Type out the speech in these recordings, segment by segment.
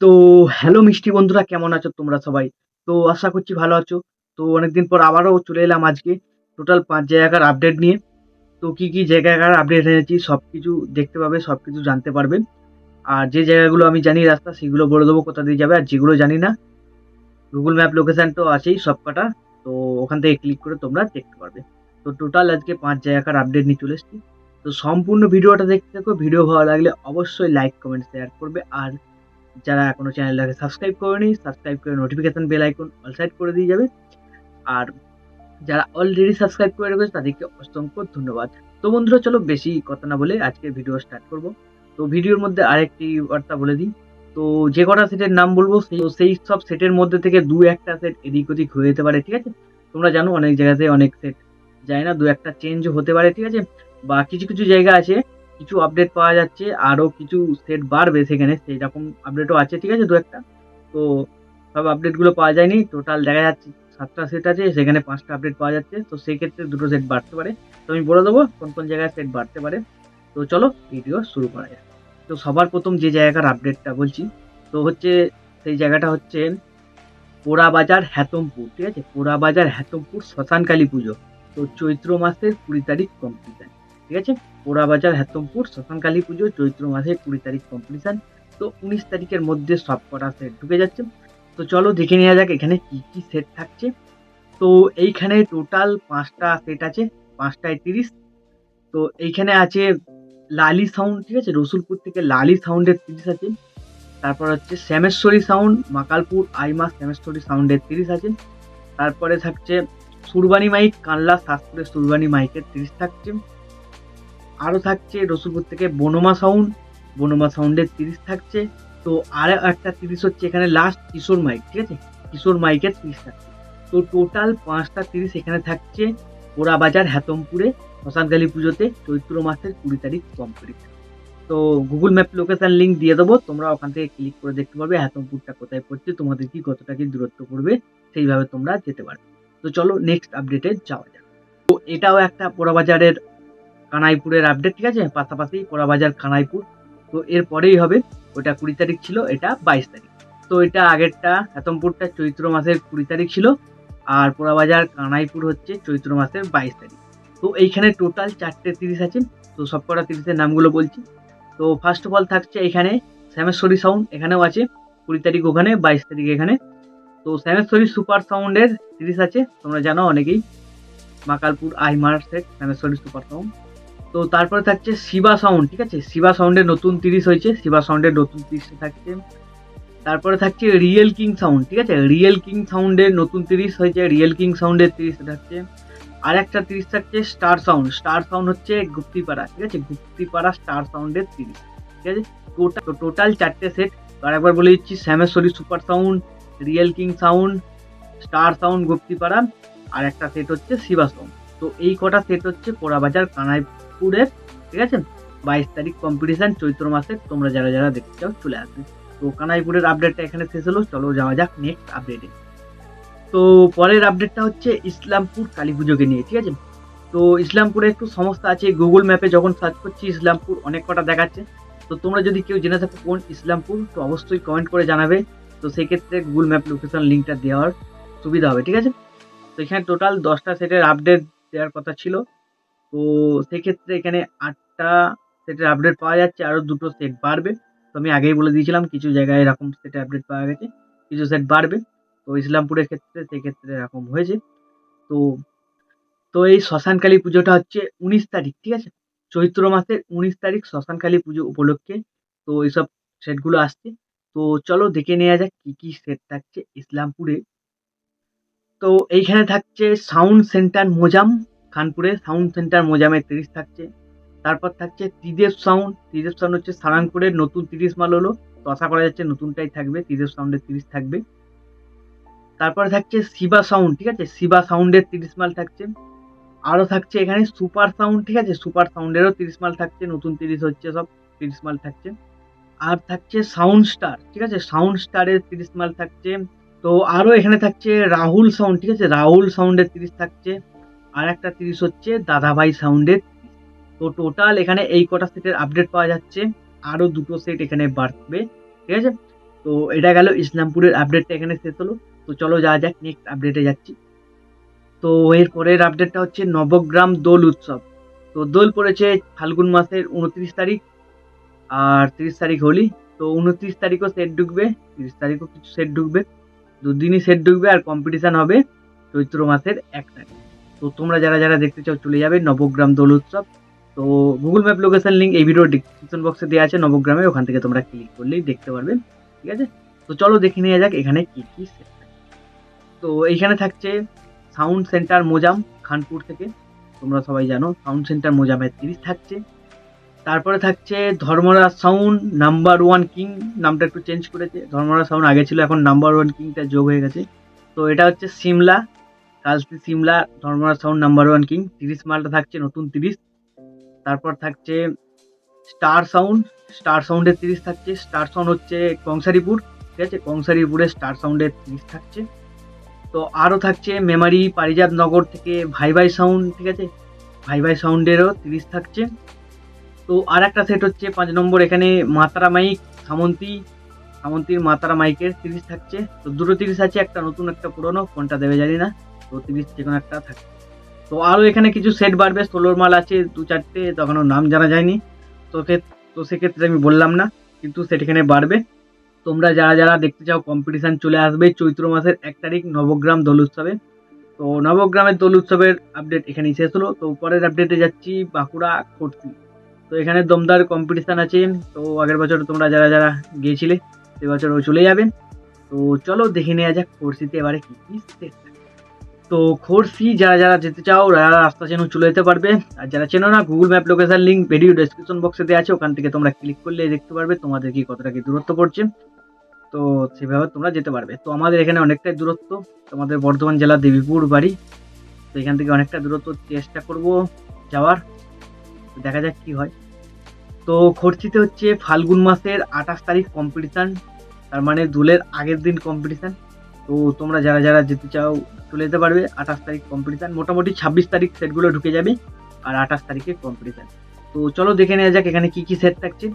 তো হ্যালো মিষ্টি বন্ধুরা কেমন আছো তোমরা সবাই? তো আশা করছি ভালো আছো। তো অনেকদিন পর আবারও চলে এলাম আজকে টোটাল পাঁচ জায়গার আপডেট নিয়ে। তো কি, কি জায়গাকার আপডেট এনেছি সব কিছু দেখতে পাবে, সব কিছু জানতে পারবে। আর যে জায়গাগুলো আমি জানি রাস্তা সেগুলো বলে দেবো কোথা দিয়ে যাবে। আর যেগুলো জানি না গুগল ম্যাপ লোকেশান তো আছেই সব সবকটা। তো ওখান থেকে ক্লিক করে তোমরা দেখতে পারবে। তো টোটাল আজকে পাঁচ জায়গাকার আপডেট নিয়ে চলে এসেছি। তো সম্পূর্ণ ভিডিওটা দেখতে থাকো। ভিডিও ভালো লাগলে অবশ্যই লাইক, কমেন্ট, শেয়ার করবে। আর যারা এখনও চ্যানেলটাকে সাবস্ক্রাইব করেনি সাবস্ক্রাইব করে notification bell icon all side করে দিয়ে যাবে। আর যারা অলরেডি সাবস্ক্রাইব করে রেখেছে, তাদেরকে অসংখ্য ধন্যবাদ। তো বন্ধুরা, চলো বেশি কথা না বলে আজকে ভিডিও স্টার্ট করব। তো ভিডিওর মধ্যে আরেকটি বার্তা বলে দিই। তো যে কটা সেটের নাম বলব, সেই সেই সব সেটের মধ্যে থেকে দু একটা সেট এদিক ওদিক হয়ে যেতে পারে, ঠিক আছে? তোমরা জানো অনেক জায়গাতে অনেক সেট যায় না, দু একটা চেঞ্জ হতে পারে, ঠিক আছে? বা কিছু কিছু জায়গা আছে কিছু আপডেট পাওয়া যাচ্ছে আরও কিছু সেট বাড়বে সেখানে সেই রকম আপডেটও আছে, ঠিক আছে, দু একটা। তো সব আপডেটগুলো পাওয়া যায়নি টোটাল দেখা যাচ্ছে সাতটা সেট আছে, সেখানে পাঁচটা আপডেট পাওয়া যাচ্ছে। তো সেই ক্ষেত্রে দুটো সেট বাড়তে পারে। তো আমি বলে দেবো, কোন কোন জায়গায় সেট বাড়তে পারে। তো চলো ভিডিও শুরু করা যাক। তো সবার প্রথম যে জায়গার আপডেটটা বলছি, তো হচ্ছে সেই জায়গাটা হচ্ছে পোড়াবাজার হ্যাতমপুর ঠিক আছে? পোড়াবাজার হ্যাতমপুর শ্মশানকালী পুজো। তো চৈত্র মাসের কুড়ি তারিখ কমপ্লিট ঠিক আছে? পোড়াবাজার হ্যাতমপুর শ্মশানকালী পুজো, চৈত্র মাসে কুড়ি তারিখ কমপ্লিশন তো উনিশ তারিখের মধ্যে সব কটা সেট ঢুকে যাচ্ছে। তো চলো দেখে নেওয়া যাক এখানে কী কী সেট থাকছে। তো এইখানে টোটাল পাঁচটা সেট আছে, পাঁচটায় তিরিশ। তো এইখানে আছে লালি সাউন্ড ঠিক আছে? রসুলপুর থেকে লালি সাউন্ডের তিরিশ আছে। তারপর হচ্ছে শ্যামেশ্বরী সাউন্ড মাকালপুর, আইমা শ্যামেশ্বরী সাউন্ডের তিরিশ আছে। তারপরে থাকছে সুরবানি মাইক, কানলা শাস্ত্রের সুরবানি মাইকের তিরিশ থাকছে। আরও থাকছে রসুলপুর থেকে বনমা সাউন্ড বনমা সাউন্ডের তিরিশ থাকছে। তো আর একটা তিরিশ হচ্ছে এখানে লাস্ট কিশোর মাইক, ঠিক আছে? কিশোর মাইকের তিরিশ থাকছে। তো টোটাল পাঁচটা তিরিশ এখানে থাকছে পোড়াবাজার হ্যাতমপুরে শ্মশানকালী পুজোতে, চৈত্র মাসের কুড়ি তারিখ কমপ্লিট তো গুগল ম্যাপ লোকেশান লিঙ্ক দিয়ে দেবো, তোমরা ওখান থেকে ক্লিক করে দেখতে পারবে হ্যাতমপুরটা কোথায় পড়ছে, তোমাদের কি কতটা কি দূরত্ব পড়বে, সেইভাবে তোমরা যেতে পারবে। তো চলো নেক্সট আপডেটে যাওয়া যাক। তো এটাও একটা পোড়াবাজারের কানাইপুরের আপডেট ঠিক আছে? পাশাপাশি পোড়াবাজার কানাইপুর। তো এর পরেই হবে, ওটা কুড়ি তারিখ ছিল, এটা বাইশ তারিখ। তো এটা আগেরটা হেতমপুরটা চৈত্র মাসের কুড়ি তারিখ ছিল, আর পোড়াবাজার কানাইপুর হচ্ছে চৈত্র মাসের বাইশ তারিখ। তো এইখানে টোটাল চারটে তিরিশ আছে, তো সবকটা তিরিশের নামগুলো বলছি। তো ফার্স্ট অফ অল থাকছে এখানে শ্যামেশ্বরী সাউন্ড এখানেও আছে, কুড়ি তারিখ ওখানে, বাইশ তারিখ এখানে। তো শ্যামেশ্বরী সুপার সাউন্ডের তিরিশ আছে, তোমরা জানো অনেকেই। মাকালপুর, আইমার সেট শ্যামেশ্বরী সুপার সাউন্ড তো তারপরে থাকছে শিবা সাউন্ড ঠিক আছে? শিবা সাউন্ডের নতুন তিরিশ হয়েছে, শিবা সাউন্ডের নতুন তিরিশে থাকছে। তারপরে থাকছে রিয়েল কিং সাউন্ড ঠিক আছে? রিয়েল কিং সাউন্ডের নতুন তিরিশ হয়েছে রিয়েল কিং সাউন্ডের তিরিশ থাকছে। আর একটা তিরিশ থাকছে স্টার সাউন্ড স্টার সাউন্ড হচ্ছে গুপ্তিপাড়া, ঠিক আছে? গুপ্তিপাড়া স্টার সাউন্ডের তিরিশ, ঠিক আছে? টোটাল টোটাল চারটে সেট আর একবার বলে দিচ্ছি, Shyameshwari super sound real king sound star sound Guptipara আর একটা সেট হচ্ছে শিবা সাউন্ড তো এই কটা সেট হচ্ছে পোড়াবাজার, কানাইপুরের, ঠিক আছে? বাইশ তারিখ কম্পিটিশন চৈত্র মাসে তোমরা যারা যারা দেখতে চাও চলে আসবে। তো কানাইপুরের আপডেটটা এখানে শেষ হলো, চলো যাওয়া যাক নেক্সট আপডেটে তো পরের আপডেটটা হচ্ছে ইসলামপুর কালী পুজোকে নিয়ে, ঠিক আছে? তো ইসলামপুরে একটু সমস্যা আছে গুগল ম্যাপে যখন সার্চ করছি, ইসলামপুর অনেক কটা দেখাচ্ছে। তো তোমরা যদি কেউ জেনে থাকো কোন ইসলামপুর, তো অবশ্যই কমেন্ট করে জানাবে। তো সেই ক্ষেত্রে গুগল ম্যাপ লোকেশন লিঙ্কটা দেওয়ার সুবিধা হবে, ঠিক আছে? তো এখানে টোটাল দশটা সেটের আপডেট দেওয়ার কথা ছিল। তো সেক্ষেত্রে এখানে আটটা সেটের আপডেট পাওয়া যাচ্ছে আরও দুটো সেট বাড়বে। তো আমি আগেই বলে দিয়েছিলাম, কিছু জায়গায় এরকম সেটের আপডেট পাওয়া গেছে, কিছু সেট বাড়বে। তো ইসলামপুরের ক্ষেত্রে সেক্ষেত্রে এরকম হয়েছে। তো তো এই শ্মশানকালী পুজোটা হচ্ছে উনিশ তারিখ, ঠিক আছে? চৈত্র মাসের উনিশ তারিখ শ্মশানকালী পুজো উপলক্ষে। তো এইসব সেটগুলো আসছে। তো চলো দেখে নেওয়া যাক কী কী সেট থাকছে ইসলামপুরে। তো এইখানে থাকছে সাউন্ড সেন্টার মোজাম, খানপুরে সাউন্ড সেন্টার মোজামের তিরিশ থাকছে। তারপর থাকছে ত্রিদেব সাউন্ড ত্রিদেব সাউন্ড হচ্ছে সারাংপুরের নতুন তিরিশ মাল হলো। তো আশা করা যাচ্ছে নতুনটাই থাকবে, ত্রিদেব সাউন্ডের তিরিশ থাকবে। তারপরে থাকছে শিবা সাউন্ড, ঠিক আছে? শিবা সাউন্ডের তিরিশ মাল থাকছে। আরও থাকছে এখানে সুপার সাউন্ড, ঠিক আছে? সুপার সাউন্ডেরও তিরিশ মাল থাকছে, নতুন তিরিশ হচ্ছে সব তিরিশ মাল থাকছে। আর থাকছে সাউন্ড স্টার, ঠিক আছে? সাউন্ড স্টারের তিরিশ মাল থাকছে। তো আরও এখানে থাকছে রাহুল সাউন্ড ঠিক আছে? রাহুল সাউন্ডের তিরিশ থাকছে। আর একটা তিরিশ হচ্ছে দাদাভাই সাউন্ডের তো টোটাল এখানে এই কটা সেটের আপডেট পাওয়া যাচ্ছে। আরও দুটো সেট এখানে বাড়বে, ঠিক আছে? তো এটা গেল ইসলামপুরের আপডেটটা এখানে শেষ হলো। তো চলো যাওয়া যাক নেক্সট আপডেটে যাচ্ছি। তো এর পরের আপডেটটা হচ্ছে নবগ্রাম দোল উৎসব। তো দোল পড়েছে ফাল্গুন মাসের উনত্রিশ তারিখ আর তিরিশ তারিখ হোলি। তো উনত্রিশ তারিখও সেট ঢুকবে, তিরিশ তারিখও কিছু সেট ঢুকবে। দুদিনই সেট ঢুকবে আর কম্পিটিশান হবে চৈত্র মাসের এক তারিখ। তো তোমরা যারা যারা দেখতে চাও চলে যাবে নবগ্রাম দোল উৎসব। তো গুগল ম্যাপ লোকেশন লিঙ্ক এই ভিডিও ডিসক্রিপশন বক্সে দেওয়া আছে, নবগ্রামে ওখান থেকে তোমরা ক্লিক করলেই দেখতে পারবে, ঠিক আছে? তো চলো দেখে নিয়ে যাক এখানে কি কি থাকে। তো এইখানে থাকছে সাউন্ড সেন্টার মোজাম, খানপুর থেকে। তোমরা সবাই জানো সাউন্ড সেন্টার মোজামের তিরিশ থাকছে। তারপরে থাকছে Dharmaraj sound number one king নামটা একটু চেঞ্জ করেছে। ধর্মরাজ সাউন্ড আগে ছিল, এখন নাম্বার ওয়ান কিংটা যোগ হয়ে গেছে। তো এটা হচ্ছে Simla Kalsi Simla Dharmaraj sound number one king তিরিশ মালটা থাকছে নতুন তিরিশ। তারপর থাকছে স্টার সাউন্ড স্টার সাউন্ডের তিরিশ থাকছে। স্টার সাউন্ড হচ্ছে কংসারিপুর, ঠিক আছে? কংসারিপুরে স্টার সাউন্ডের তিরিশ থাকছে। তো আরও থাকছে মেমারি পারিজাত নগর থেকে ভাই ভাই সাউন্ড ঠিক আছে? ভাই ভাই সাউন্ডেরও তিরিশ থাকছে। তো আর একটা সেট হচ্ছে পাঁচ নম্বর, এখানে মাতারা মাইক সামন্তী, সামন্তীর মাতারা মাইকের তিরিশ থাকছে। তো দুটো তিরিশ আছে, একটা নতুন, একটা পুরনো, কোনটা দেবে জানি না। তো তিরিশ যে কোনো একটা থাকে তো আরও এখানে কিছু সেট বাড়বে, ষোলোর মাল আছে দু চারটে তখনও নাম জানা যায়নি। তো তো সেক্ষেত্রে আমি বললাম না, কিন্তু সেট এখানে বাড়বে। তোমরা যারা যারা দেখতে চাও কম্পিটিশান চলে আসবে চৈত্র মাসের এক তারিখ, নবগ্রাম দোল উৎসবে। তো নবগ্রামের দোল উৎসবের আপডেট এখানেই শেষ হলো। তো পরের আপডেটে যাচ্ছি বাঁকুড়া খড়সি তো এখানে দমদার কম্পিটিশান আছে। তো আগের বছর তোমরা যারা যারা গিয়েছিলে এবছরও চলে যাবে তো চলো দেখে নেওয়া যাক খড়সিতে এবারে কি কি তো খড়সি যারা যারা যেতে চাও যারা রাস্তা চেনো চলে যেতে পারবে। আর যারা চেনো না Google map location link video description বক্সে দেওয়া আছে। ওখান থেকে তোমরা ক্লিক করলে দেখতে পারবে তোমাদের কি কতটা কি দূরত্ব পড়ছে। তো সেভাবে তোমরা যেতে পারবে। তো আমাদের এখানে অনেকটাই দূরত্ব। তোমাদের বর্ধমান জেলা দেবীপুর বাড়ি। তো এখান থেকে অনেকটা দূরত্ব চেষ্টা করব যাওয়ার। দেখা যাক কি হয়। তো খরচিতে হচ্ছে ফাল্গুন মাসের আঠাশ তারিখ কম্পিটিশান তার মানে দোলের আগের দিন কম্পিটিশান তো তোমরা যারা যারা যেতে চাও, চলে যেতে পারবে আঠাশ তারিখ কম্পিটিশান মোটামুটি ছাব্বিশ তারিখ সেটগুলো ঢুকে যাবে আর আঠাশ তারিখে কম্পিটিশান তো চলো দেখে নেওয়া যাক এখানে কি কি সেট থাকছে।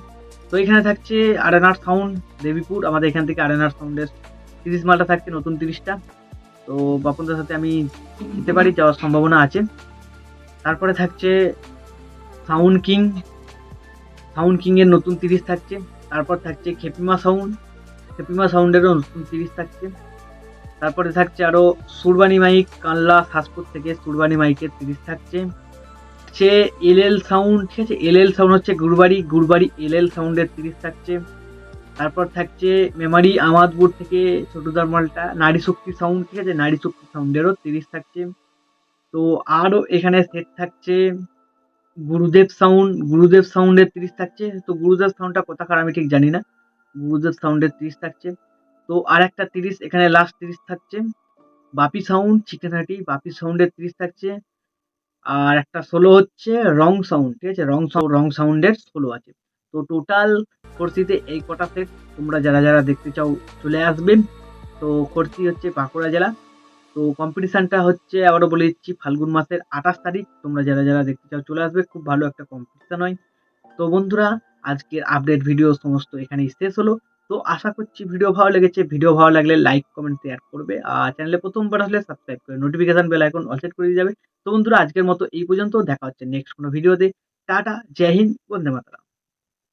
তো এখানে থাকছে আরেনার সাউন্ড দেবীপুর আমাদের এখান থেকে আরেনার সাউন্ডের তিরিশ মালটা থাকছে, নতুন তিরিশটা। তো বাপনদের সাথে আমি যেতে পারি, যাওয়ার সম্ভাবনা আছে। তারপরে থাকছে সাউন্ড কিং। সাউন্ড কিংয়ের নতুন তিরিশ থাকছে। তারপর থাকছে খেপিমা সাউন্ড। খেপিমা সাউন্ডেরও নতুন তিরিশ থাকছে। তারপরে থাকছে আরও সুরবানি মাইক, কানলা শাসপুর থেকে সুরবানি মাইকের তিরিশ থাকছে। হচ্ছে এল এল সাউন্ড, ঠিক আছে? এল এল সাউন্ড হচ্ছে গুরবাড়ি। গুরবাড়ি এল এল সাউন্ডের তিরিশ থাকছে। তারপর থাকছে মেমারি আমাদপুর থেকে ছোটদার মালটা, নারী শক্তি সাউন্ড, ঠিক আছে? নারী শক্তি সাউন্ডেরও তিরিশ থাকছে। তো আরও এখানে সেট থাকছে গুরুদেব সাউন্ড গুরুদেব সাউন্ডের তিরিশ থাকছে। তো গুরুদেব সাউন্ডটা কোথাকার আমি ঠিক জানি না। গুরুদেব সাউন্ডের তিরিশ থাকছে। তো আর একটা তিরিশ, এখানে লাস্ট তিরিশ থাকছে। বাপি সাউন্ড চিকেনহাটি বাপি সাউন্ডের তিরিশ থাকছে। আর একটা ষোলো হচ্ছে রং সাউন্ড ঠিক আছে? রং সাউন্ড রং সাউন্ডের ষোলো আছে। তো টোটাল খরসিতে এই কটা সেট তোমরা যারা যারা দেখতে চাও চলে আসবেন তো খরসি হচ্ছে বাঁকুড়া জেলা। তো কম্পিটিশানটা হচ্ছে আবারও বলে দিচ্ছি, ফাল্গুন মাসের আঠাশ তারিখ। তোমরা যারা যারা দেখতে চাও চলে আসবে, খুব ভালো একটা কম্পিটিশান হয়। তো বন্ধুরা, আজকের আপডেট ভিডিও সমস্ত এখানেই শেষ হলো। তো আশা করছি ভিডিও ভালো লেগেছে। ভিডিও ভালো লাগলে লাইক কমেন্ট শেয়ার করবে। আর চ্যানেলে প্রথমবার আসলে সাবস্ক্রাইব করে notification bell icon all set করে দিয়ে যাবে। তো বন্ধুরা, আজকের মতো এই পর্যন্ত। দেখা হচ্ছে নেক্সট কোনো ভিডিওতে টাটা, জয় হিন্দ, বন্দে মাতারা